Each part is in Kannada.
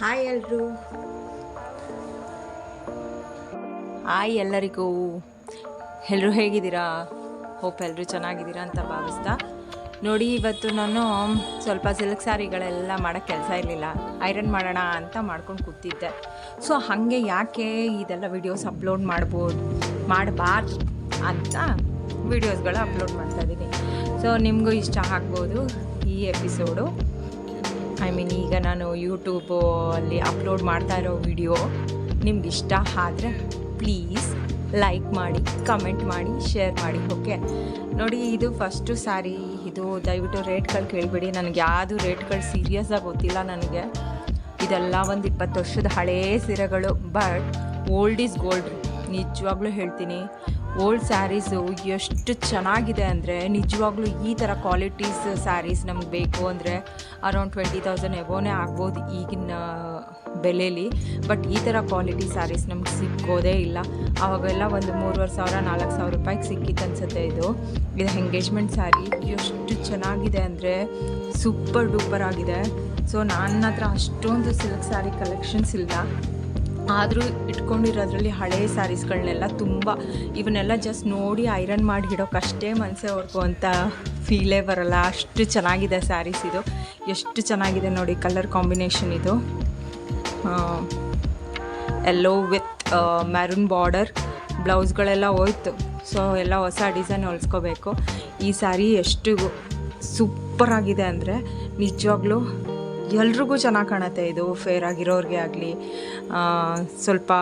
ಹಾಯ್ ಎಲ್ರು. ಹಾಯ್ ಎಲ್ಲರಿಗೂ. ಎಲ್ಲರೂ ಹೇಗಿದ್ದೀರಾ? ಹೋಪ್ ಎಲ್ಲರೂ ಚೆನ್ನಾಗಿದ್ದೀರಾ ಅಂತ ಭಾವಿಸ್ತಾ. ನೋಡಿ, ಇವತ್ತು ನಾನು ಸ್ವಲ್ಪ ಸಿಲ್ಕ್ ಸ್ಯಾರಿಗಳೆಲ್ಲ ಮಾಡೋಕ್ಕೆ ಕೆಲಸ ಇರಲಿಲ್ಲ. ಐರನ್ ಮಾಡೋಣ ಅಂತ ಮಾಡ್ಕೊಂಡು ಕೂತಿದ್ದೆ. ಸೊ, ಹಾಗೆ ಯಾಕೆ ಇದೆಲ್ಲ ವಿಡಿಯೋಸ್ ಅಪ್ಲೋಡ್ ಮಾಡ್ಬೋದು, ಮಾಡಬಾರ್ದು ಅಂತ ವಿಡಿಯೋಸ್ಗಳು ಅಪ್ಲೋಡ್ ಮಾಡ್ತಾ ಇದ್ದೀನಿ. ಸೊ, ನಿಮಗೂ ಇಷ್ಟ ಆಗ್ಬೋದು ಈ ಎಪಿಸೋಡು. ಐ ಮೀನ್ ಈಗ ನಾನು ಯೂಟ್ಯೂಬು ಅಲ್ಲಿ ಅಪ್ಲೋಡ್ ಮಾಡ್ತಾ ಇರೋ ವಿಡಿಯೋ ನಿಮ್ಗೆ ಇಷ್ಟ ಆದರೆ ಪ್ಲೀಸ್ ಲೈಕ್ ಮಾಡಿ ಕಮೆಂಟ್ ಮಾಡಿ ಶೇರ್ ಮಾಡಿ ಓಕೆ ನೋಡಿ, ಇದು ಫಸ್ಟು ಸಾರಿ ಇದು ದಯವಿಟ್ಟು ರೇಟ್ಗಳು ಕೇಳಿಬಿಡಿ. ನನಗೆ ಯಾವುದು ರೇಟ್ಗಳು ಸೀರಿಯಸ್ಸಾಗಿ ಗೊತ್ತಿಲ್ಲ ನನಗೆ. ಇದೆಲ್ಲ ಒಂದು ಇಪ್ಪತ್ತು ವರ್ಷದ ಹಳೇ ಸೀರೆಗಳು ಬಟ್ ಓಲ್ಡ್ ಈಸ್ ಗೋಲ್ಡ್ ನಿಜವಾಗ್ಲೂ ಹೇಳ್ತೀನಿ. ಓಲ್ಡ್ ಸ್ಯಾರೀಸು ಎಷ್ಟು ಚೆನ್ನಾಗಿದೆ ಅಂದರೆ ನಿಜವಾಗ್ಲೂ ಈ ಥರ ಕ್ವಾಲಿಟೀಸ್ ಸ್ಯಾರೀಸ್ ನಮ್ಗೆ ಬೇಕು ಅಂದರೆ ಅರೌಂಡ್ ಟ್ವೆಂಟಿ ತೌಸಂಡ್ ಎಬೋನೇ ಆಗ್ಬೋದು ಈಗಿನ ಬೆಲೆಯಲ್ಲಿ ಬಟ್ ಈ ಥರ ಕ್ವಾಲಿಟಿ ಸ್ಯಾರೀಸ್ ನಮ್ಗೆ ಸಿಕ್ಕೋದೇ ಇಲ್ಲ. ಅವಾಗೆಲ್ಲ ಒಂದು ಮೂರುವರೆ ಸಾವಿರ, ನಾಲ್ಕು ಸಾವಿರ ರೂಪಾಯಿಗೆ ಸಿಕ್ಕಿತ್ತು ಅನ್ಸುತ್ತೆ ಇದು. ಇದು ಎಂಗೇಜ್ಮೆಂಟ್ ಸ್ಯಾರಿ ಎಷ್ಟು ಚೆನ್ನಾಗಿದೆ ಅಂದರೆ ಸೂಪರ್ ಡೂಪರ್ ಆಗಿದೆ. ಸೊ ನನ್ನ ಹತ್ರ ಅಷ್ಟೊಂದು ಸಿಲ್ಕ್ ಸ್ಯಾರಿ ಕಲೆಕ್ಷನ್ಸ್ ಇಲ್ಲ. ಆದರೂ ಇಟ್ಕೊಂಡಿರೋದ್ರಲ್ಲಿ ಹಳೆ ಸ್ಯಾರೀಸ್ಗಳನ್ನೆಲ್ಲ ತುಂಬ ಇವನ್ನೆಲ್ಲ ಜಸ್ಟ್ ನೋಡಿ ಐರನ್ ಮಾಡಿ ಇಡೋಕ್ಕಷ್ಟೇ ಮನಸ್ಸೇ ಹೊರಗು ಅಂತ ಫೀಲೇ ಬರಲ್ಲ. ಅಷ್ಟು ಚೆನ್ನಾಗಿದೆ ಸ್ಯಾರೀಸ್ ಇದು. ಎಷ್ಟು ಚೆನ್ನಾಗಿದೆ ನೋಡಿ ಕಲರ್ ಕಾಂಬಿನೇಷನ್ ಇದು. ಎಲ್ಲೋ ವಿತ್ ಮ್ಯಾರೂನ್ ಬಾರ್ಡರ್ ಬ್ಲೌಸ್ಗಳೆಲ್ಲ ಹೋಯ್ತು. ಸೊ ಎಲ್ಲ ಹೊಸ ಡಿಸೈನ್ ಹೊಲಿಸ್ಕೋಬೇಕು. ಈ ಸ್ಯಾರಿ ಎಷ್ಟು ಸೂಪರ್ ಆಗಿದೆ ಅಂದರೆ ನಿಜವಾಗ್ಲೂ ಎಲ್ರಿಗೂ ಚೆನ್ನಾಗಿ ಕಾಣುತ್ತೆ ಇದು. ಫೇರ್ ಆಗಿರೋರಿಗೆ ಆಗಲಿ ಸ್ವಲ್ಪ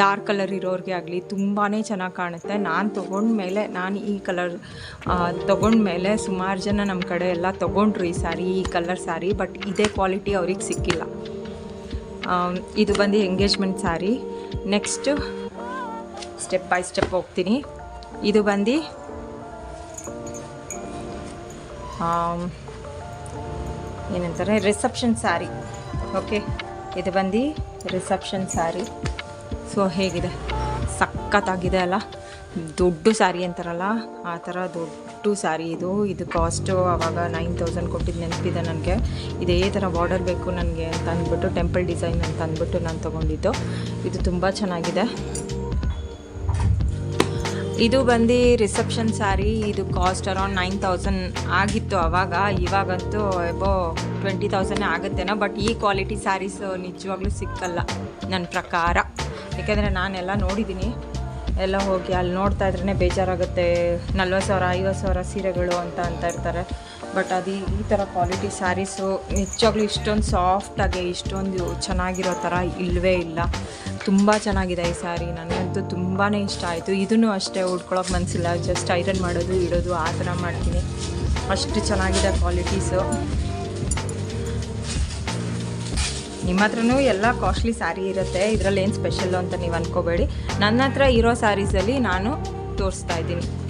ಡಾರ್ಕ್ ಕಲರ್ ಇರೋರಿಗೆ ಆಗಲಿ ತುಂಬಾ ಚೆನ್ನಾಗಿ ಕಾಣುತ್ತೆ. ನಾನು ತೊಗೊಂಡ್ಮೇಲೆ, ನಾನು ಈ ಕಲರ್ ತೊಗೊಂಡ್ಮೇಲೆ ಸುಮಾರು ಜನ ನಮ್ಮ ಕಡೆ ಎಲ್ಲ ತೊಗೊಂಡ್ರು ಈ ಸ್ಯಾರಿ ಈ ಕಲರ್ ಸ್ಯಾರಿ ಬಟ್ ಇದೇ ಕ್ವಾಲಿಟಿ ಅವ್ರಿಗೆ ಸಿಕ್ಕಿಲ್ಲ. ಇದು ಬಂದು engagement sari next step by step ಹೋಗ್ತೀನಿ. ಇದು ಬಂದು ಏನಂತಾರೆ? ರಿಸೆಪ್ಷನ್ ಸ್ಯಾರಿ ಓಕೆ ಇದು ಬಂದು ರಿಸೆಪ್ಷನ್ ಸ್ಯಾರಿ ಸೊ ಹೇಗಿದೆ? ಸಖತ್ತಾಗಿದೆ ಅಲ್ಲ? ದೊಡ್ಡ ಸ್ಯಾರಿ ಅಂತಾರಲ್ಲ? ಆ ಥರ ದೊಡ್ಡ ಸ್ಯಾರಿ ಇದು. ಇದು ಕಾಸ್ಟು ಆವಾಗ ನೈನ್ ತೌಸಂಡ್ ಕೊಟ್ಟಿದ್ದು ನೆನಪಿದೆ ನನಗೆ. ಇದೇ ಥರ ಬಾರ್ಡರ್ ಬೇಕು ನನಗೆ ಅಂತ ಅಂದ್ಬಿಟ್ಟು ಟೆಂಪಲ್ ಡಿಸೈನ್ ಅಂತ ಅಂದ್ಬಿಟ್ಟು ನಾನು ತೊಗೊಂಡಿದ್ದು. ಇದು ತುಂಬ ಚೆನ್ನಾಗಿದೆ. ಇದು ಬಂದು ರಿಸೆಪ್ಷನ್ ಸ್ಯಾರಿ ಇದು ಕಾಸ್ಟ್ ಅರೌಂಡ್ ನೈನ್ ತೌಸಂಡ್ ಆಗಿತ್ತು ಅವಾಗ. ಇವಾಗಂತೂ ಎಬೋ ಟ್ವೆಂಟಿ ತೌಸಂಡೇ ಆಗುತ್ತೇನೋ ಬಟ್ ಈ ಕ್ವಾಲಿಟಿ ಸ್ಯಾರೀಸ್ ನಿಜವಾಗ್ಲೂ ಸಿಕ್ಕಲ್ಲ ನನ್ನ ಪ್ರಕಾರ. ಯಾಕೆಂದರೆ ನಾನೆಲ್ಲ ನೋಡಿದ್ದೀನಿ ಎಲ್ಲ ಹೋಗಿ ಅಲ್ಲಿ ನೋಡ್ತಾ ಇದ್ರೇ ಬೇಜಾರಾಗುತ್ತೆ. ನಲ್ವತ್ತು ಸಾವಿರ, ಐವತ್ತು ಸಾವಿರ ಸೀರೆಗಳು ಅಂತ ಅಂತ ಇರ್ತಾರೆ. ಬಟ್ ಅದು ಈ- ಥರ ಕ್ವಾಲಿಟಿ ಸ್ಯಾರೀಸು ನಿಜವಾಗ್ಲೂ ಇಷ್ಟೊಂದು ಸಾಫ್ಟಾಗಿ ಇಷ್ಟೊಂದು ಚೆನ್ನಾಗಿರೋ ಥರ ಇಲ್ಲವೇ ಇಲ್ಲ. ತುಂಬ ಚೆನ್ನಾಗಿದೆ ಈ ಸ್ಯಾರಿ ನನಗಂತೂ ತುಂಬಾ ಇಷ್ಟ ಆಯಿತು. ಇದನ್ನು ಅಷ್ಟೇ ಉಟ್ಕೊಳ್ಳೋಕೆ ಮನಸ್ಸಿಲ್ಲ ಜಸ್ಟ್ ಐರನ್ ಮಾಡೋದು, ಇಡೋದು, ಆ ಥರ ಮಾಡ್ತೀನಿ. ಅಷ್ಟು ಚೆನ್ನಾಗಿದೆ ಕ್ವಾಲಿಟೀಸು ನಿಮ್ಮ ಹತ್ರನೂ ಎಲ್ಲ ಕಾಸ್ಟ್ಲಿ ಸ್ಯಾರಿ ಇರುತ್ತೆ. ಇದರಲ್ಲಿ ಏನು ಸ್ಪೆಷಲ್ಲು ಅಂತ ನೀವು ಅನ್ಕೋಬೇಡಿ. ನನ್ನ ಹತ್ರ ಇರೋ ಸ್ಯಾರೀಸಲ್ಲಿ ನಾನು ತೋರಿಸ್ತಾ ಇದ್ದೀನಿ.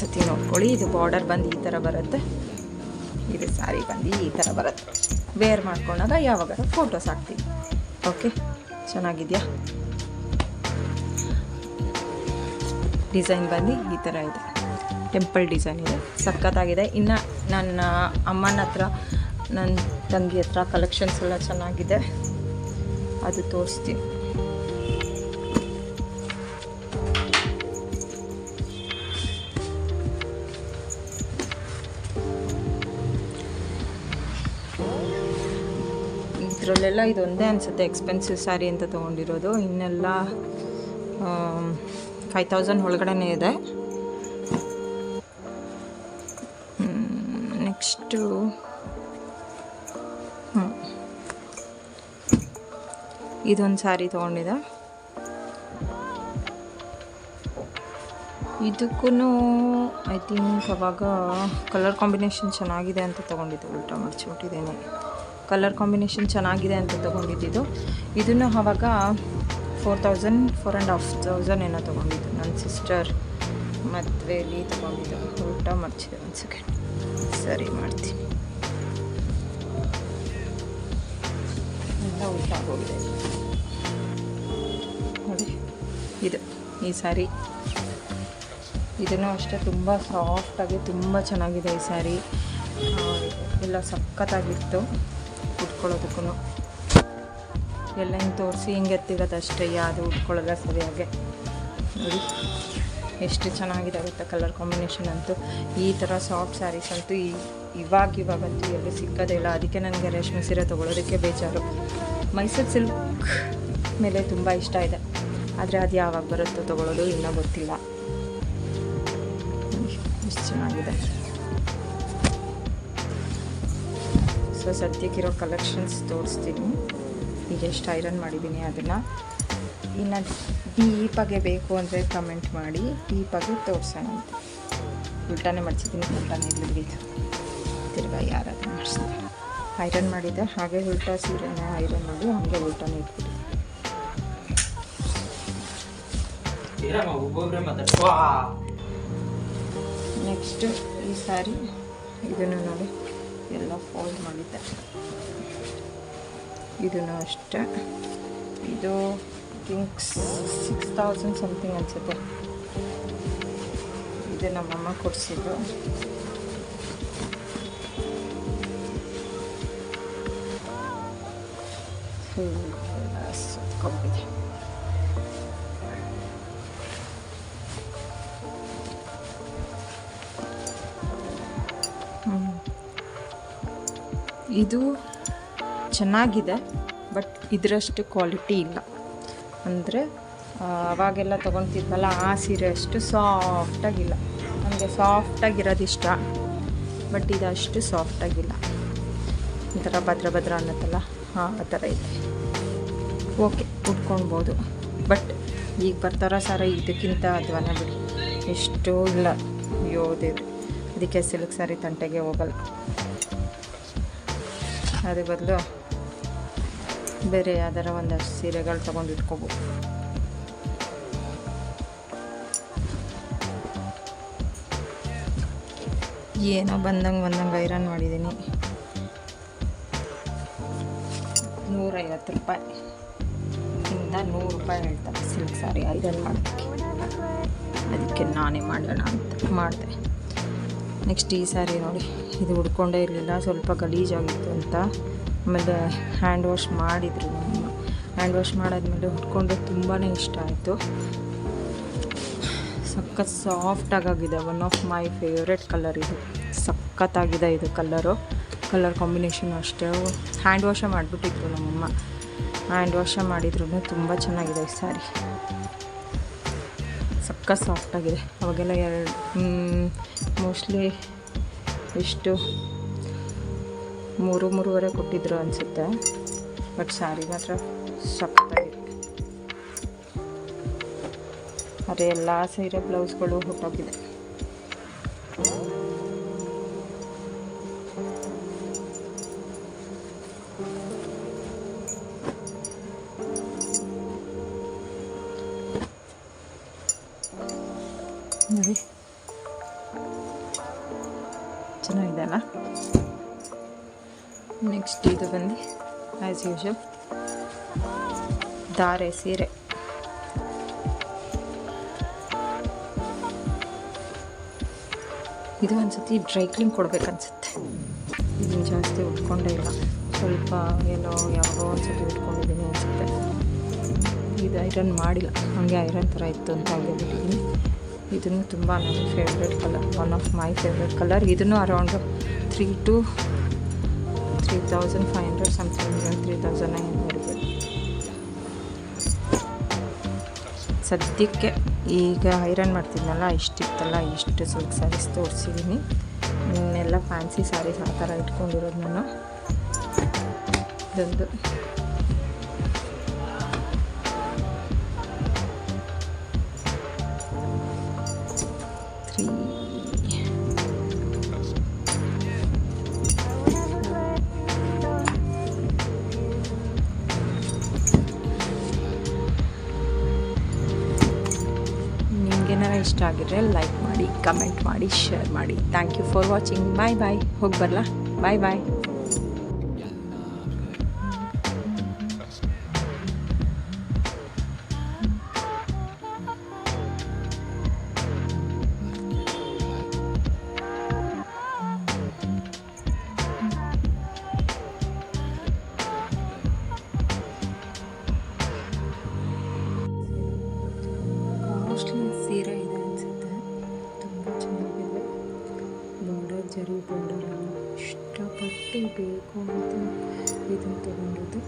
ಸತಿ ನೋಡ್ಕೊಳ್ಳಿ. ಇದು ಬಾರ್ಡರ್ ಬಂದು ಈ ಥರ ಬರುತ್ತೆ. ಇದು ಸ್ಯಾರಿ ಬಂದು ಈ ಥರ ಬರುತ್ತೆ. ವೇರ್ ಮಾಡ್ಕೊಂಡಾಗ ಯಾವಾಗ ಫೋಟೋಸ್ ಹಾಕ್ತೀವಿ. ಓಕೆ ಚೆನ್ನಾಗಿದೆಯಾ? ಡಿಸೈನ್ ಬಂದು ಈ ಥರ ಇದೆ. ಟೆಂಪಲ್ ಡಿಸೈನ್ ಇದೆ. ಸಖತ್ತಾಗಿದೆ. ಇನ್ನು ನನ್ನ ಅಮ್ಮನ ಹತ್ರ ನನ್ನ ತಂಗಿ ಹತ್ರ ಕಲೆಕ್ಷನ್ಸ್ ಎಲ್ಲ ಚೆನ್ನಾಗಿದೆ. ಅದು ತೋರಿಸ್ತೀನಿ. ಇದರಲ್ಲೆಲ್ಲ ಇದೊಂದೇ ಅನಿಸುತ್ತೆ ಎಕ್ಸ್ಪೆನ್ಸಿವ್ ಸ್ಯಾರಿ ಅಂತ ತೊಗೊಂಡಿರೋದು. ಇನ್ನೆಲ್ಲ ಫೈವ್ ತೌಸಂಡ್ ಒಳಗಡೆನೇ ಇದೆ. ನೆಕ್ಸ್ಟು ಇದೊಂದು ಸ್ಯಾರಿ ತೊಗೊಂಡಿದೆ. ಇದಕ್ಕೂ ಐ ಥಿಂಕ್ ಅವಾಗ ಕಲರ್ ಕಾಂಬಿನೇಷನ್ ಚೆನ್ನಾಗಿದೆ ಅಂತ ತೊಗೊಂಡಿದ್ದೆ, ಉಲ್ಟಾ ಮರ್ಚಿಬಿಟ್ಟಿದ್ದೇನೆ. ಕಲರ್ ಕಾಂಬಿನೇಷನ್ ಚೆನ್ನಾಗಿದೆ ಅಂತ ತೊಗೊಂಡಿದ್ದು ಇದನ್ನು ಆವಾಗ four thousand four and half thousand ಏನೋ ತೊಗೊಂಡಿದ್ದು. ನನ್ನ ಸಿಸ್ಟರ್ ಮದುವೆಯಲ್ಲಿ ತೊಗೊಂಡಿದ್ದು. ಊಟ ಮರ್ಚಿದೆ ಒಂದು ಸೆಕೆಂಡ್ ಸರಿ, ಮಾಡ್ತೀನಿ. ಉಲ್ಟಾ ಹೋಗಿದೆ ನೋಡಿ, ಇದು ಈ ಸ್ಯಾರಿ ಇದನ್ನು ಅಷ್ಟೇ ತುಂಬ ಸಾಫ್ಟಾಗಿ ತುಂಬ ಚೆನ್ನಾಗಿದೆ ಈ ಸ್ಯಾರಿ ಎಲ್ಲ ಸಖತ್ತಾಗಿತ್ತು. ಉಟ್ಕೊಳ್ಳೋದಕ್ಕೂ ಎಲ್ಲ ಹಿಂಗೆ ತೋರಿಸಿ ಹಿಂಗೆ ಎತ್ತಿರೋದು ಅಷ್ಟೇ ಯಾವುದು ಉಟ್ಕೊಳ್ಳಲ್ಲ ಸರಿಯಾಗಿ ನೋಡಿ, ಎಷ್ಟು ಚೆನ್ನಾಗಿದೆ ಗೊತ್ತಾ ಕಲರ್ ಕಾಂಬಿನೇಷನ್ ಅಂತೂ. ಈ ಥರ ಸಾಫ್ಟ್ ಸ್ಯಾರೀಸ್ ಅಂತೂ ಈ ಇವಾಗ ಇವಾಗಂತೂ ಎಲ್ಲಿ ಸಿಕ್ಕೋದೇ ಇಲ್ಲ. ಅದಕ್ಕೆ ನನಗೆ ರೇಷ್ಮೆ ಸೀರೆ ತೊಗೊಳೋದಕ್ಕೆ ಬೇಜಾರು. ಮೈಸೂರು ಸಿಲ್ಕ್ ಮೇಲೆ ತುಂಬ ಇಷ್ಟ ಇದೆ. ಆದರೆ ಅದು ಯಾವಾಗ ಬರುತ್ತೋ ತೊಗೊಳೋದು ಇನ್ನೂ ಗೊತ್ತಿಲ್ಲ. ಎಷ್ಟು ಚೆನ್ನಾಗಿದೆ. ಸೊ ಸದ್ಯಕ್ಕಿರೋ ಕಲೆಕ್ಷನ್ಸ್ ತೋರಿಸ್ತೀನಿ. ಈಗ ಎಷ್ಟು ಐರನ್ ಮಾಡಿದ್ದೀನಿ ಅದನ್ನು. ಇನ್ನು ಡೀಪಾಗೆ ಬೇಕು ಅಂದರೆ ಕಮೆಂಟ್ ಮಾಡಿ. ಡೀಪಾಗೆ ತೋರಿಸೋಣ ಅಂತ. ಉಲ್ಟಾನೆ ಮಾಡಿಸಿದ್ದೀನಿ ಉಲ್ಟಾನೆ ಇಲ್ಲಿದ್ದು ತಿರ್ಗಾ ಯಾರಾದರೂ ಮಾಡಿಸ್ತಾರೆ ಐರನ್ ಮಾಡಿದ್ದೆ ಹಾಗೆ ಉಲ್ಟಾ ಸೀರೆನ ಐರನ್ ಮಾಡಿ ಹಾಗೆ ಉಲ್ಟಾನೆ ಇಟ್ಬಿಟ್ಟು ನೆಕ್ಸ್ಟು ಈ ಸಾರಿ ಇದನ್ನು ನೋಡಿ. ಎಲ್ಲ ಫೋಲ್ಡ್ ಮಾಡಿದ್ದೆ. ಇದನ್ನು ಅಷ್ಟೇ. ಇದು ಥಿಂಕ್ ಸಿಕ್ಸ್ ತೌಸಂಡ್ ಸಮಥಿಂಗ್ ಅನಿಸುತ್ತೆ. ಇದು ನಮ್ಮಮ್ಮ ಕೊಡಿಸಿದ್ದು. So hmm. ಇದು ಚೆನ್ನಾಗಿದೆ, ಬಟ್ ಇದರಷ್ಟು ಕ್ವಾಲಿಟಿ ಇಲ್ಲ. ಅಂದರೆ ಅವಾಗೆಲ್ಲ ತೊಗೊತಿದ್ವಲ್ಲ ಆ ಸೀರೆ ಅಷ್ಟು ಸಾಫ್ಟಾಗಿಲ್ಲ. ನನಗೆ ಸಾಫ್ಟಾಗಿರೋದು ಇಷ್ಟ ಬಟ್ ಇದು ಅಷ್ಟು ಸಾಫ್ಟಾಗಿಲ್ಲ ಒಂಥರ ಭದ್ರ ಭದ್ರ ಅನ್ನತ್ತಲ್ಲ, ಹಾಂ, ಆ ಥರ ಇದೆ. ಓಕೆ, ಉಟ್ಕೊಳ್ಬೋದು. ಬಟ್ ಈಗ ಬರ್ತಾರೋ ಸರ ಇದಕ್ಕಿಂತ ಅದ್ವನ ಬಿಡಿ. ಎಷ್ಟೋ ಇಲ್ಲ. ಅಯ್ಯೋ ಅದಕ್ಕೆ ಸಿಲ್ಕ್ ಸಾರಿ ತಂಟೆಗೆ ಹೋಗಲ್ಲ. ಅದ್ರ ಬದಲು ಬೇರೆ ಯಾವ್ದಾರ ಒಂದಷ್ಟು ಸೀರೆಗಳು ತೊಗೊಂಡು ಇಟ್ಕೋಬೋದು. ಏನೋ ಬಂದಂಗೆ ಬಂದಂಗೆ ಐರನ್ ಮಾಡಿದ್ದೀನಿ. ನೂರೈವತ್ತು ರೂಪಾಯಿ. ಇಂದ ನೂರು ರೂಪಾಯಿ ಹೇಳ್ತಾರೆ ಸಿಲ್ಕ್ ಸಾರಿ ಐರನ್ ಅದಕ್ಕೆ ನಾನೇ ಮಾಡೋಣ ಅಂತ ಮಾಡಿದೆ. ನೆಕ್ಸ್ಟ್ ಈ ಸಾರಿ ನೋಡಿ. ಇದು ಉಡ್ಕೊಂಡೇ ಇರಲಿಲ್ಲ, ಸ್ವಲ್ಪ ಗಲೀಜಾಗಿತ್ತು ಅಂತ. ಆಮೇಲೆ ಹ್ಯಾಂಡ್ ವಾಶ್ ಮಾಡಿದರು ಹ್ಯಾಂಡ್ ವಾಶ್ ಮಾಡಾದ್ಮೇಲೆ ಉಟ್ಕೊಂಡು ತುಂಬಾ ಇಷ್ಟ ಆಯಿತು. ಸಖತ್ ಸಾಫ್ಟಾಗಿದೆ one of my favourite colour ಇದು. ಸಖತ್ತಾಗಿದೆ ಇದು ಕಲ್ಲರು ಕಲರ್ ಕಾಂಬಿನೇಷನ್ ಅಷ್ಟೇ. ಹ್ಯಾಂಡ್ ವಾಶೇ ಮಾಡಿಬಿಟ್ಟಿದ್ರು ನಮ್ಮಮ್ಮ. ಹ್ಯಾಂಡ್ ವಾಶೇ ಮಾಡಿದ್ರು ತುಂಬ ಚೆನ್ನಾಗಿದೆ ಈ ಸ್ಯಾರಿ ಸಖತ್ ಸಾಫ್ಟಾಗಿದೆ ಅವಾಗೆಲ್ಲ ಎರಡು ಮೋಸ್ಟ್ಲಿ ಎಷ್ಟು ಮೂರು ಮೂರುವರೆ ಕೊಟ್ಟಿದ್ರು ಅನಿಸುತ್ತೆ. ಬಟ್ ಸ್ಯಾರಿ ಮಾತ್ರ ಸಖತ್ತಾಗಿದೆ ಅದೇ ಎಲ್ಲ ಸೀರೆ ಬ್ಲೌಸ್ಗಳು ಹೊಟ್ಟೋಗಿದೆ. ನೆಕ್ಸ್ಟ್ ಇದು ಬಂದು ಆ್ಯಸ್ ಯೂಶಲ್ ಧಾರೆ ಸೀರೆ. ಇದು ಒಂದ್ಸತಿ ಡ್ರೈ ಕ್ಲೀನ್ ಕೊಡ್ಬೇಕನ್ಸುತ್ತೆ ಇದನ್ನು ಜಾಸ್ತಿ ಉಟ್ಕೊಂಡೇ ಇಲ್ಲ. ಸ್ವಲ್ಪ ಏನೋ ಯಾವಾಗೋ ಒಂದ್ಸತಿ ಉಟ್ಕೊಂಡಿದ್ದೀನಿ ಅನಿಸುತ್ತೆ. ಇದು ಐರನ್ ಮಾಡಿಲ್ಲ. ಹಾಗೆ ಐರನ್ ಥರ ಇತ್ತು ಅಂತ ಆಗಿದ್ದೀನಿ ಇದನ್ನು ತುಂಬ ನನ್ನ favourite colour one of my favourite colour ಇದನ್ನು around three to three thousand five hundred something three thousand nine hundred ಸದ್ಯಕ್ಕೆ ಈಗ ಐರನ್ ಮಾಡ್ತಿದ್ನಲ್ಲ, ಇಷ್ಟಿತ್ತಲ್ಲ, ಇಷ್ಟು ಸಿಲ್ಕ್ ಸ್ಯಾರೀಸ್ ತೋರಿಸಿದ್ದೀನಿ ಇನ್ನೆಲ್ಲ ಫ್ಯಾನ್ಸಿ ಸ್ಯಾರೀಸ್ ಆ ಥರ ಇಟ್ಕೊಂಡಿರೋದು ನಾನು. ಇದೊಂದು ಇಷ್ಟ ಆಗಿದ್ರೆ ಲೈಕ್ ಮಾಡಿ ಕಮೆಂಟ್ ಮಾಡಿ ಶೇರ್ ಮಾಡಿ. Thank you for watching bye bye ಹೋಗಿ ಬರಲಾ? ಬಾಯ್ ಬಾಯ್ ಜರಿ ಬಾರ್ಡರನ್ನು ಇಷ್ಟಪಟ್ಟು ಬೇಕು ಅಂತ ಇದನ್ನು ತೊಗೊಂಡಿದ್ದು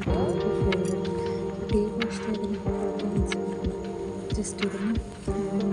ಬಟ್ ಈಗ ಅಷ್ಟೇ ಅದನ್ನು ಜಸ್ಟ್ ಇದನ್ನು